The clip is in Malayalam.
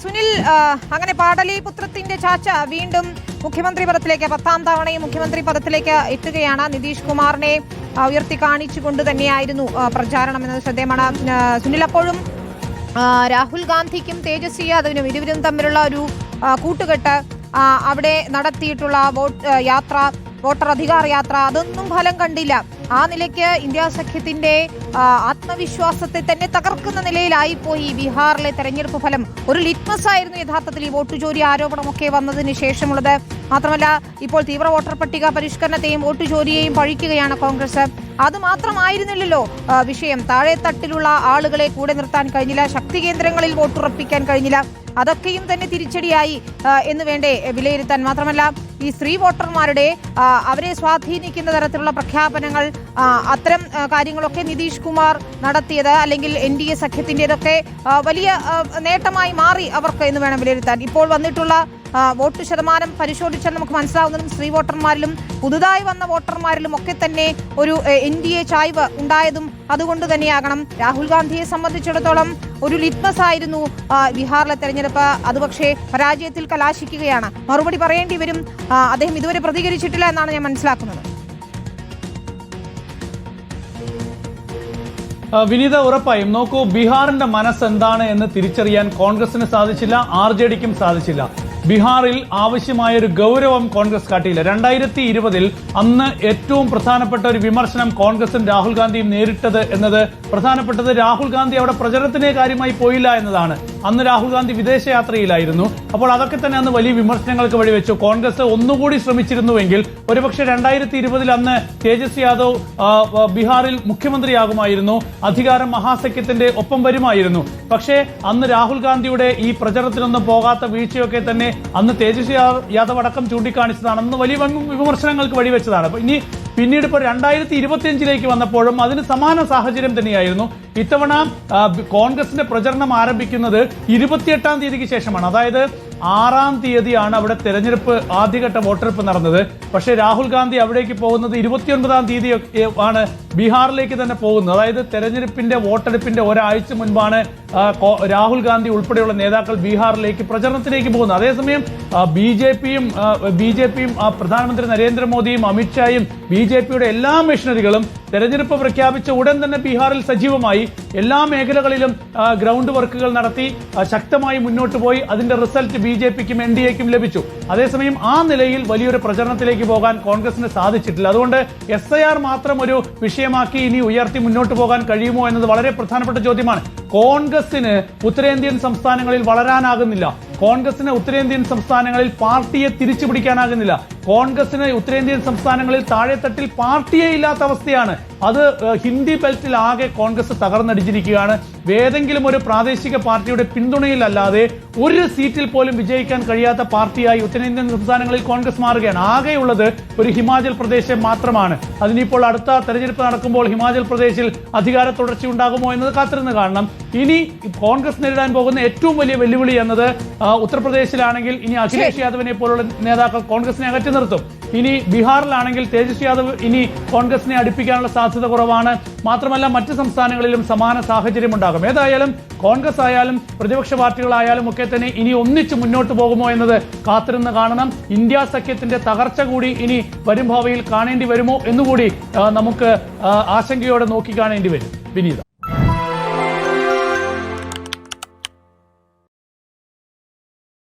സുനിൽ അങ്ങനെ പാടലീപുത്രത്തിന്റെ ചാച്ച വീണ്ടും മുഖ്യമന്ത്രി പദത്തിലേക്ക് പത്താം തവണയും മുഖ്യമന്ത്രി പദത്തിലേക്ക് എത്തുകയാണ്. നിതീഷ് കുമാറിനെ ഉയർത്തി കാണിച്ചുകൊണ്ട് തന്നെയായിരുന്നു പ്രചാരണം എന്നത് ശ്രദ്ധേയമാണ്. സുനിൽ അപ്പോഴും രാഹുൽ ഗാന്ധിക്കും തേജസ്വി യാദവിനും ഇരുവരും തമ്മിലുള്ള ഒരു കൂട്ടുകെട്ട് അവിടെ നടത്തിയിട്ടുള്ള വോട്ട് യാത്ര വോട്ടർ അധികാർ യാത്ര. അതൊന്നും ഫലം കണ്ടില്ല. ആ നിലയ്ക്ക് ഇന്ത്യ സഖ്യത്തിന്റെ ആത്മവിശ്വാസത്തെ തന്നെ തകർക്കുന്ന നിലയിലായി പോയി ബീഹാറിലെ തെരഞ്ഞെടുപ്പ് ഫലം. ഒരു ലിറ്റ്മസ് ആയിരുന്നു യഥാർത്ഥത്തിൽ ഈ വോട്ട് ചോരി ആരോപണമൊക്കെ വന്നതിന് ശേഷമുള്ളത്. മാത്രമല്ല ഇപ്പോൾ തീവ്ര വോട്ടർ പട്ടിക പരിഷ്കരണത്തെയും വോട്ട് ചോരിയെയും പഴിക്കുകയാണ് കോൺഗ്രസ്. അത് മാത്രമായിരുന്നില്ലല്ലോ വിഷയം. താഴെത്തട്ടിലുള്ള ആളുകളെ കൂടെ നിർത്താൻ കഴിഞ്ഞില്ല. ശക്തി കേന്ദ്രങ്ങളിൽ വോട്ടുറപ്പിക്കാൻ കഴിഞ്ഞില്ല. അതൊക്കെയും തന്നെ തിരിച്ചടിയായി എന്ന് വേണ്ടേ വിലയിരുത്താൻ. മാത്രമല്ല ഈ സ്ത്രീ വോട്ടർമാരുടെ അവരെ സ്വാധീനിക്കുന്ന തരത്തിലുള്ള പ്രഖ്യാപനങ്ങൾ അത്തരം കാര്യങ്ങളൊക്കെ നിതീഷ് കുമാർ നടത്തിയത് അല്ലെങ്കിൽ എൻ ഡി എ സഖ്യത്തിന്റെതൊക്കെ വലിയ നേട്ടമായി മാറി അവർക്ക് എന്ന് വേണം വിലയിരുത്താൻ. ഇപ്പോൾ വന്നിട്ടുള്ള വോട്ട് ശതമാനം പരിശോധിച്ചാൽ നമുക്ക് മനസ്സിലാവുന്നതും സ്ത്രീ വോട്ടർമാരിലും പുതുതായി വന്ന വോട്ടർമാരിലും ഒക്കെ തന്നെ ഒരു എൻ ഡി എ ചായ്വ് ഉണ്ടായതും അതുകൊണ്ട് തന്നെയാകണം. രാഹുൽ ഗാന്ധിയെ സംബന്ധിച്ചിടത്തോളം ഒരു ലിറ്റ്മസ് ആയിരുന്നു ബീഹാറിലെ തെരഞ്ഞെടുപ്പ്. അത് പക്ഷേ പരാജയത്തിൽ കലാശിക്കുകയാണ്. മറുപടി പറയേണ്ടി വരും. അദ്ദേഹം ഇതുവരെ പ്രതികരിച്ചിട്ടില്ല എന്നാണ് ഞാൻ മനസ്സിലാക്കുന്നത്. വിനീത ഉറപ്പായും നോക്കൂ ബീഹാറിന്റെ മനസ്സ് എന്താണ് എന്ന് തിരിച്ചറിയാൻ കോൺഗ്രസിന് സാധിച്ചില്ല ആർ ജെ ഡിക്കും സാധിച്ചില്ല. ബീഹാറിൽ ആവശ്യമായ ഒരു ഗൗരവം കോൺഗ്രസ് കാട്ടിയില്ല. രണ്ടായിരത്തി ഇരുപതിൽ അന്ന് ഏറ്റവും പ്രധാനപ്പെട്ട ഒരു വിമർശനം കോൺഗ്രസും രാഹുൽ ഗാന്ധിയും നേരിട്ടത് എന്നത് പ്രധാനപ്പെട്ടത് രാഹുൽ ഗാന്ധി അവിടെ പ്രചരണത്തിനെ കാര്യമായി പോയില്ല എന്നതാണ്. അന്ന് രാഹുൽ ഗാന്ധി വിദേശയാത്രയിലായിരുന്നു അപ്പോൾ അതൊക്കെ തന്നെ അന്ന് വലിയ വിമർശനങ്ങൾക്ക് വഴിവെച്ചു കോൺഗ്രസ് ഒന്നുകൂടി ശ്രമിച്ചിരുന്നുവെങ്കിൽ ഒരുപക്ഷെ രണ്ടായിരത്തി ഇരുപതിൽ അന്ന് തേജസ്വി യാദവ് ബീഹാറിൽ മുഖ്യമന്ത്രിയാകുമായിരുന്നു. അധികാരം മഹാസഖ്യത്തിന്റെ ഒപ്പം വരുമായിരുന്നു. പക്ഷേ അന്ന് രാഹുൽ ഗാന്ധിയുടെ ഈ പ്രചരണത്തിനൊന്നും പോകാത്ത വീഴ്ചയൊക്കെ തന്നെ അന്ന് തേജസ്വി യാദവ് അടക്കം ചൂണ്ടിക്കാണിച്ചതാണ്. അന്ന് വലിയ വിമർശനങ്ങൾക്ക് വഴിവെച്ചതാണ് ഇനി പിന്നീട് ഇപ്പോൾ രണ്ടായിരത്തി ഇരുപത്തിയഞ്ചിലേക്ക് വന്നപ്പോഴും അതിന് സമാന സാഹചര്യം തന്നെയായിരുന്നു. ഇത്തവണ കോൺഗ്രസിന്റെ പ്രചരണം ആരംഭിക്കുന്നത് ഇരുപത്തിയെട്ടാം തീയതിക്ക് ശേഷമാണ്. അതായത് ആറാം തീയതിയാണ് അവിടെ തെരഞ്ഞെടുപ്പ് ആദ്യഘട്ട വോട്ടെടുപ്പ് നടന്നത്. പക്ഷേ രാഹുൽ ഗാന്ധി അവിടേക്ക് പോകുന്നത് ഇരുപത്തിയൊൻപതാം തീയതി ആണ് ബീഹാറിലേക്ക് തന്നെ പോകുന്നത്. അതായത് തെരഞ്ഞെടുപ്പിന്റെ വോട്ടെടുപ്പിന്റെ ഒരാഴ്ച മുൻപാണ് രാഹുൽ ഗാന്ധി ഉൾപ്പെടെയുള്ള നേതാക്കൾ ബീഹാറിലേക്ക് പ്രചരണത്തിലേക്ക് പോകുന്നത്. അതേസമയം ബി ജെ പിയും ബി ജെ പിയും പ്രധാനമന്ത്രി നരേന്ദ്രമോദിയും അമിത്ഷായും ബി ജെ പിയുടെ എല്ലാ മെഷീനറികളും തെരഞ്ഞെടുപ്പ് പ്രഖ്യാപിച്ച ഉടൻ തന്നെ ബീഹാറിൽ സജീവമായി എല്ലാ മേഖലകളിലും ഗ്രൗണ്ട് വർക്കുകൾ നടത്തി ശക്തമായി മുന്നോട്ട് പോയി. അതിന്റെ റിസൾട്ട് ബി ജെ പിക്കും എൻ ഡി എക്കും ലഭിച്ചു. അതേസമയം ആ നിലയിൽ വലിയൊരു പ്രചരണത്തിലേക്ക് പോകാൻ കോൺഗ്രസിന് സാധിച്ചിട്ടില്ല. അതുകൊണ്ട് എസ് ഐ ആർ മാത്രം ഒരു വിഷയമാക്കി ഇനി ഉയർത്തി മുന്നോട്ട് പോകാൻ കഴിയുമോ എന്നത് വളരെ പ്രധാനപ്പെട്ട ചോദ്യമാണ്. കോൺഗ്രസിന് ഉത്തരേന്ത്യൻ സംസ്ഥാനങ്ങളിൽ വളരാനാകുന്നില്ല. കോൺഗ്രസിന് ഉത്തരേന്ത്യൻ സംസ്ഥാനങ്ങളിൽ പാർട്ടിയെ തിരിച്ചു പിടിക്കാനാകുന്നില്ല കോൺഗ്രസിന് ഉത്തരേന്ത്യൻ സംസ്ഥാനങ്ങളിൽ താഴെത്തട്ടിൽ പാർട്ടിയേ ഇല്ലാത്ത അവസ്ഥയാണ്. അത് ഹിന്ദി ബെൽറ്റിൽ ആകെ കോൺഗ്രസ് തകർന്നടിച്ചിരിക്കുകയാണ് ഏതെങ്കിലും ഒരു പ്രാദേശിക പാർട്ടിയുടെ പിന്തുണയിലല്ലാതെ ഒരു സീറ്റിൽ പോലും വിജയിക്കാൻ കഴിയാത്ത പാർട്ടിയായി ഉത്തരേന്ത്യൻ സംസ്ഥാനങ്ങളിൽ കോൺഗ്രസ് മാറുകയാണ്. ആകെയുള്ളത് ഒരു ഹിമാചൽ പ്രദേശ് മാത്രമാണ്. അതിനിപ്പോൾ അടുത്ത തെരഞ്ഞെടുപ്പ് നടക്കുമ്പോൾ ഹിമാചൽ പ്രദേശിൽ അധികാര തുടർച്ച ഉണ്ടാകുമോ എന്നത് കാത്തിരുന്ന് കാണണം. ഇനി കോൺഗ്രസ് നേരിടാൻ പോകുന്ന ഏറ്റവും വലിയ വെല്ലുവിളി എന്നത് ഉത്തർപ്രദേശിലാണെങ്കിൽ ഇനി അഖിലേഷ് യാദവിനെ പോലുള്ള നേതാക്കൾ കോൺഗ്രസിനെ അകറ്റി നിർത്തും ഇനി ബീഹാറിലാണെങ്കിൽ തേജസ്വി യാദവ് ഇനി കോൺഗ്രസിനെ അടുപ്പിക്കാനുള്ള സാധ്യത കുറവാണ്. മാത്രമല്ല മറ്റ് സംസ്ഥാനങ്ങളിലും സമാന സാഹചര്യം ഉണ്ടാകും. ഏതായാലും കോൺഗ്രസ് ആയാലും പ്രതിപക്ഷ പാർട്ടികളായാലും ഒക്കെ തന്നെ ഇനി ഒന്നിച്ച് മുന്നോട്ട് പോകുമോ എന്നത് കാത്തിരുന്ന് കാണണം. ഇന്ത്യ സഖ്യത്തിന്റെ തകർച്ച കൂടി ഇനി വരും ഭാവിയിൽ കാണേണ്ടി വരുമോ എന്നുകൂടി നമുക്ക് ആശങ്കയോടെ നോക്കി കാണേണ്ടി വരും. വിനീത.